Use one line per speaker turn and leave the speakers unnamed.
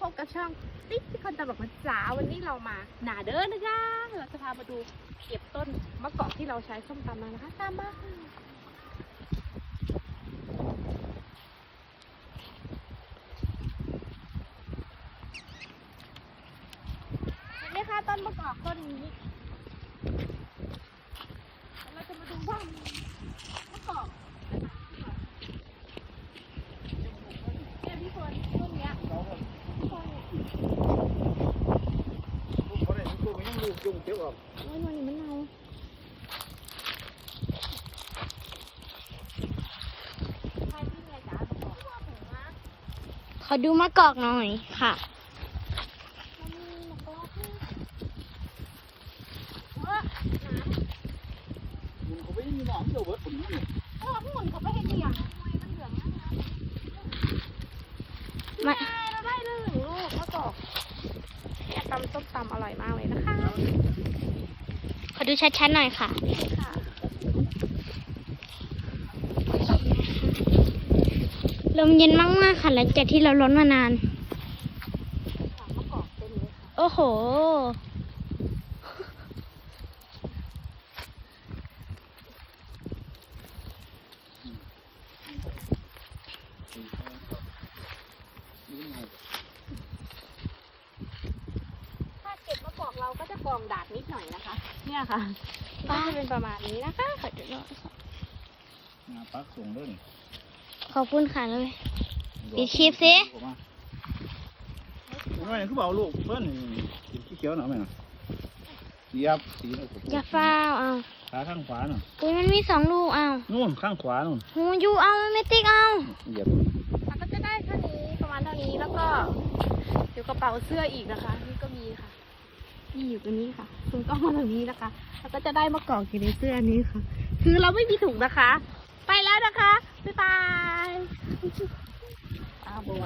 พบกับช่องติ๊กที่คนตลกมาจ้าวันนี้เรามาหนาเด้อนะคะเราจะพามาดูเก็บต้นมะกอกที่เราใช้ส้มตำมานะคะตามมาเห็นไหมคะต้นมะกอกต้นนี้เราจะมาดูว่ามีมะกอกนะคะเนี่ยพี่ฝนต้นเนี้ยพี่ฝนเนี่ย
เขาได้ลูกยังลูก จุ่มเก็บออก
โอ้ยมันนี่มันเนาใครที่ไงจ๋าบอกว่าผมนะ
ขอดูมะกอกหน่อยค่ะ
มันมีมะกอกที่เออหนา
มันเขาไม่มีหนองเกี่ยวเบิดผมนี่
เออพี่หมุนเขาไปเห็นเดียวมันเหลืองมากนะ
มา
ใช่เราได้เลยหนึ่งลูกมะกอกเนี่ย ตำส้มตำอร่อยมากเลยนะคะ
ขอดูชัดๆหน่อยค่ะลมเย็นมากๆค่ะหลังจากที่เราร้อนมานาน
อกเต็มเลยค่ะ
โอ้โห
ถ้าเก็บ มะกอกเราก็จะกรองดาดนิดหน่อยนะคะ เนี่ยค่ะก็จะเป็นประมาณนี้นะคะ
ขอดูหน่อยค่ะ
งาปักส่งด้วย
ขอบคุณค่ะเลยปิดคลิปสิ
ไม่คือเบาลูกเพิ่นกินขี้เขียวหน่อยไหมน่ะเหยียบสีน่ะ
อย่าฟ้าวเอา
ขาข้างขวาน่ะ
อุ้ยมันมีสองลูกเอา
นู่นข้างขวานู่น
หูยูเอามันไม่ติ๊กเอา
เหยียบ
มันก็จะได้เท่านี้ประมาณเท่านี้แล้วก็เดี๋ยวกระเป๋าเสื้ออีกนะคะ นี่ก็มีค่ะ นี่อยู่ตรงนี้ค่ะถุงก็มาตรงนี้นะคะ แล้วก็จะได้มะกอกอยู่ในเสื้อนี้ค่ะ คือเราไม่มีถุงนะคะ ไปแล้วนะคะ บ๊ายบายอาบัว